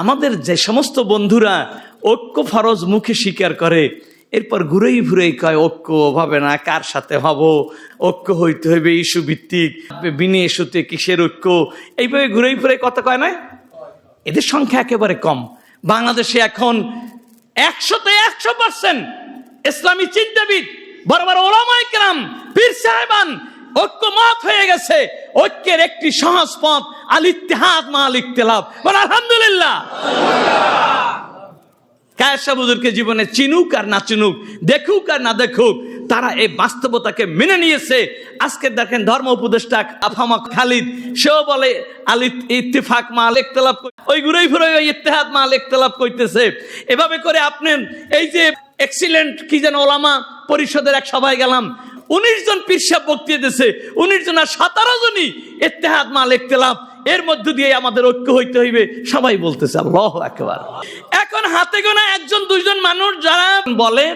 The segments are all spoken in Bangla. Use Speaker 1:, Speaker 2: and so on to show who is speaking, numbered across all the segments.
Speaker 1: আমাদের যে সমস্ত বন্ধুরা ঐক্য ফরজ মুখে স্বীকার করে, এরপর ঘুরেই ঘুরেই কয়, ঐক্য হবে না, কার সাথে হব? ঐক্য হইতে হইবে ইস্যু ভিত্তিক বিনে ইস্যুতে কিসের ঐক্য? এইভাবে ঘুরেই ফিরে কথা কয় না? এদের সংখ্যা একেবারে কম। বাংলাদেশে এখন একশোতে একশো পার্সেন্ট ইসলামী চিন্তাবিদ বড় ওলামাই কেরাম, পীর সাহেবান ঐক্যমত হয়ে গেছে। ঐক্যের একটি সহজ পথ, আল ইত্তেহাদ মা আল ইখতিলাফ। বল, আলহামদুলিল্লাহ। কায়সা বুজুরকে জীবনে চিনুক আর না চিনুক, দেখুক আর না দেখুক, তারা এই বাস্তবতাকে মেনে নিয়েছে। আজকে দেখেন ধর্ম উপদেষ্টা আফামা খালিদ, সেও বলে, আলি ইত্তেফাক মা আল ইখতিলাফ ওই ঘুরেই ফিরে ওই ইত্তেহাদ মা আল ইখতিলাফ করতেছে এভাবে করে আপনি এই যে এক্সিলেন্ট কি যেন ওলামা পরিষদের এক সভায় গেলাম উনিশ জন পিরসাব বক্তৃতা দিয়েছে, উনিশ জন আর সতেরো জনই ইত্তেহাদ মাল ইখতিলাফ এর মধ্য দিয়ে আমাদের ঐক্য হইতে হইবে, সবাই বলতেছে, আল্লাহ একবার এখন হাতে গোনা একজন, দুইজন মানুষ যারা বলে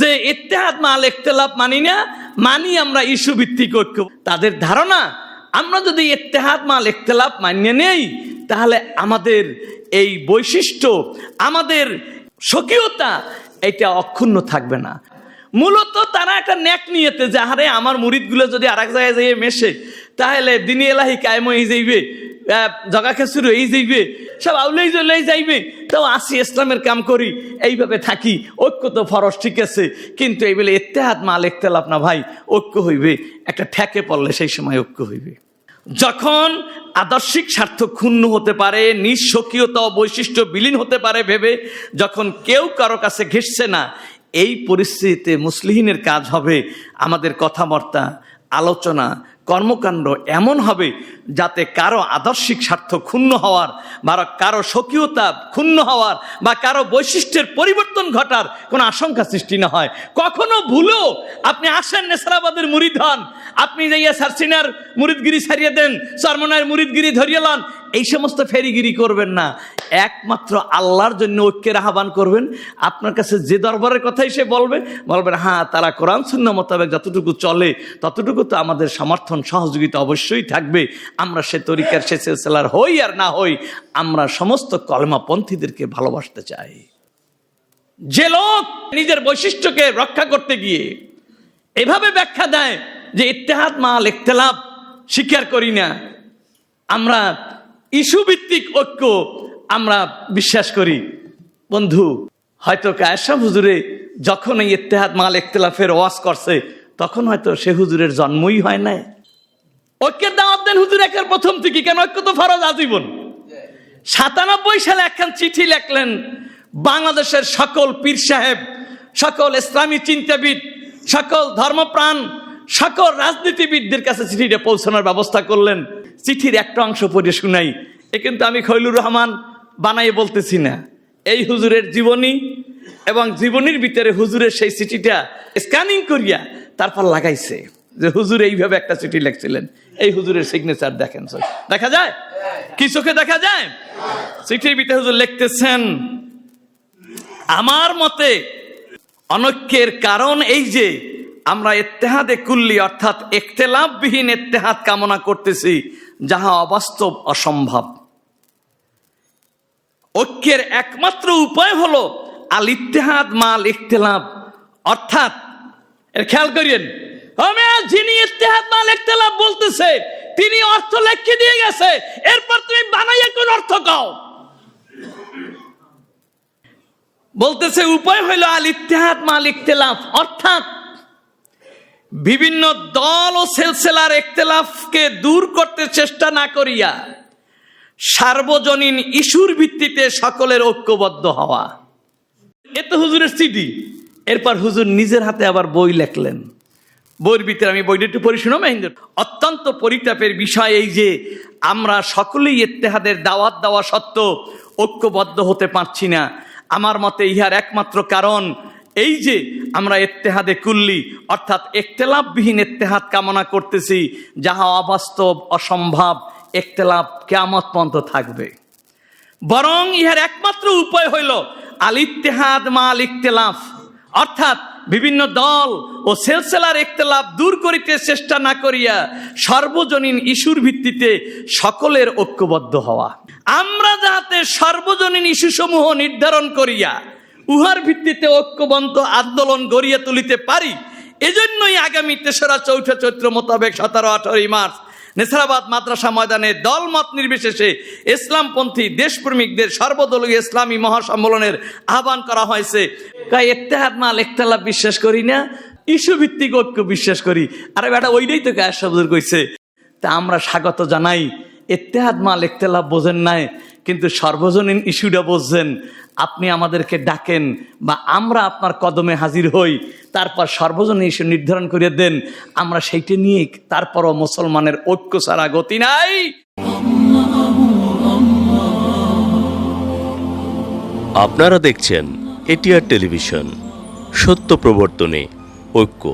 Speaker 1: যে ইত্তেহাদ মাল ইখতিলাফ মানি না, মানি আমরা ইস্যু ভিত্তিক ঐক্য। তাদের ধারণা, আমরা যদি ইত্তেহাদ মাল ইখতিলাফ মানিয়ে নেই, তাহলে আমাদের এই বৈশিষ্ট্য, আমাদের স্বকীয়তা, এটা অক্ষুণ্ণ থাকবে না। মূলত তারা একটা ন্যাক নিয়েতে যে, আরে আমার মুরিদগুলো যদি আর এক জায়গায় যাইয়ে মেশে, তাহলে দিনী এলাহি কায়েম হয়ে যাইবে জগা খেসুর এই যাইবে, সব আউলেই জলেই যাইবে। তাও আসি ইসলামের কাম করি, এইভাবে থাকি, ঐক্য তো ফরস ঠিক আছে। কিন্তু এই বলে এত্তেহাত মাল ইখতেলাফ না ভাই, ঐক্য হইবে, একটা ঠেকে পড়লে সেই সময় ঐক্য হইবে। যখন আদর্শিক স্বার্থ ক্ষুণ্ণ হতে পারে, নিঃস্বকীয়তা বৈশিষ্ট্য বিলীন হতে পারে ভেবে, যখন কেউ কারও কাছে ঘেসছে না এই পরিস্থিতিতে মুসলিহিনের কাজ হবে, আমাদের কথাবার্তা, আলোচনা, কর্মকাণ্ড এমন হবে যাতে কারও আদর্শিক স্বার্থ ক্ষুণ্ণ হওয়ার বা কারও স্বকীয়তা ক্ষুণ্ণ হওয়ার বা কারও বৈশিষ্ট্যের পরিবর্তন ঘটার কোনো আশঙ্কা সৃষ্টি না হয়। কখনো ভুলেও আপনি আসেন নেসরাবাদের মুরিদ হন আপনি যাইয়া সারসিনার মুরিদগিরি সারিয়ে দেন সরমনার মুরিদগিরি ধরিয়ে লন, এই সমস্ত ফেরিগিরি করবেন না। একমাত্র আল্লাহর জন্য ঐক্যের আহ্বান করবেন। আপনার কাছে যে দরবারের কথাই সে বলবে, বলবেন হ্যাঁ তারা কোরআন শূন্য মোতাবেক যতটুকু চলে, ততটুকু তো আমাদের সমর্থন, সহযোগিতা অবশ্যই থাকবে। আমরা সে তরিকার, সে সিলসিলার হই আর না হই, আমরা সমস্ত কলমাপন্থীদেরকে ভালোবাসতে চাই। যে লোক নিজের বৈশিষ্ট্যকে রক্ষা করতে গিয়ে এভাবে ব্যাখ্যা দেয় যে ইত্তেহাদ, মাল, ইখতলাফ, স্বীকার করি না। আমরা ইস্যু ভিত্তিক ঐক্য আমরা বিশ্বাস করি, বন্ধু, হয়তো কায়সা হুজুরে যখন এই ইত্তেহাদ মাল ইখতলাফের ওয়াজ করছে, তখন হয়তো সে হুজুরের জন্মই হয় নাই। ঐক্যের দাওয়াত দেন হুজুর একের প্রথম থেকে, কেন ঐক্য তো ফরজ আজীবন? সাতানব্বই সালে একখান চিঠি লেখলেন, বাংলাদেশের সকল পীর সাহেব, সকল ইসলামী চিন্তাবিদ, সকল ধর্মপ্রাণ, সকল রাজনীতিবিদদের কাছে চিঠিটা পৌঁছানোর ব্যবস্থা করলেন। চিঠির একটা অংশ পড়ে শুনাই, এ কিন্তু আমি খৈলুর রহমান বানাই বলতেছি না। এই হুজুরের জীবনী এবং জীবনীর ভিতরে হুজুরের সেই চিঠিটা স্ক্যানিং করিয়া তারপর লাগাইছে যে হুজুর এইভাবে একটা চিঠি লিখছিলেন। এই হুজুরের সিগনেচার দেখেন দেখা যায়? কি চোখে দেখা যায়? চিঠির ভিতরে হুজুর লিখতেছেন, আমার মতে অনৈক্যের কারণ এই যে আমরা ইত্তেহাদে কুল্লি অর্থাৎ একতেলাভবিহীন ইত্তেহাদ কামনা করতেছি, যাহা অবাস্তব অসম্ভব। ঐক্যের একমাত্র উপায় হলো আল ইত্তেহাদ মাল ইখতিলাফ অর্থাৎ, এর খেয়াল করিয়েন যিনি ইত্তেহাদ মাল ইখতিলাফ বলতেছে, তিনি অর্থ লেখকে দিয়ে গেছে, এরপর তুমি বানাইয়া কোন অর্থ কাও? বলতেছে, উপায় হইল আল ইত্তেহাদ মাল ইখতিলাফ অর্থাৎ, বিভিন্ন দল ও সেলসেলার ইখতিলাফকে দূর করতে চেষ্টা না করিয়া সার্বজনীন ইস্যুর ভিত্তিতে সকলের ঐক্যবদ্ধ হওয়া। এ তো হুজুরের সিডি এরপর হুজুর নিজের হাতে আবার বই লেখলেন। বইয়ের ভিতরে আমি বইটা একটু পড়ি শুনো মহেন্দ্র অত্যন্ত পরিতাপের বিষয় এই যে, আমরা সকলেই ইত্তেহাদের দাওয়াত দেওয়া সত্ত্বেও ঐক্যবদ্ধ হতে পারছি না। আমার মতে ইহার একমাত্র কারণ এই যে, আমরা ইত্তেহাদে কুল্লি, অর্থাৎ একতেলাপবিহীন ইত্তেহাদ কামনা করতেছি, যাহা অবাস্তব, অসম্ভব। একতেলাপ কেমত পর্যন্ত থাকবে। বরং ইহার একমাত্র উপায় হইল আল ইত্তেহাদ মাল ইকতেলাফ অর্থাৎ বিভিন্ন দল ও সেলসেলার একতলাপ দূর করিতে চেষ্টা না করিয়া সর্বজনীন ইস্যুর ভিত্তিতে সকলের ঐক্যবদ্ধ হওয়া। আমরা যাহাতে সর্বজনীন ইস্যুসমূহ নির্ধারণ করিয়া উহার ভিত্তিতে ঐক্যবন্ত আন্দোলন গড়িয়া তুলিতে পারি, এজন্যই আগামী তেসরা চৌঠা চৈত্র মোতাবেক সতেরো আঠারোই মার্চ নেসারাবাদ মাদ্রাসা ময়দানে দলমত নির্বিশেষে ইসলামপন্থী দেশপ্রেমিকদের সর্বদলীয় ইসলামী মহাসম্মেলনের আহ্বান করা হয়েছে। তাই ইত্তেহাদ মাল একতলাপ বিশ্বাস করি না ইস্যু ভিত্তিক ঐক্য বিশ্বাস করি। আরে বেটা, ওইটাই তো কাজ শব্দ কইছে। তা আমরা স্বাগত জানাই এত্তেহাদ মাল একতলাপ বোঝেন নাই, কিন্তু সর্বজনীন ইস্যুটা বুঝছেন আপনি আমাদেরকে ডাকেন বা আমরা আপনার কদমে হাজির হই, তারপর সর্বজনীন ইস্যু নির্ধারণ করে দেন। আমরা সেইটা নিয়ে তারপরও মুসলমানের ঐক্য ছাড়া গতি নাই।
Speaker 2: আপনারা দেখছেন এটিআর টেলিভিশন, সত্য প্রবর্তনে ঐক্য।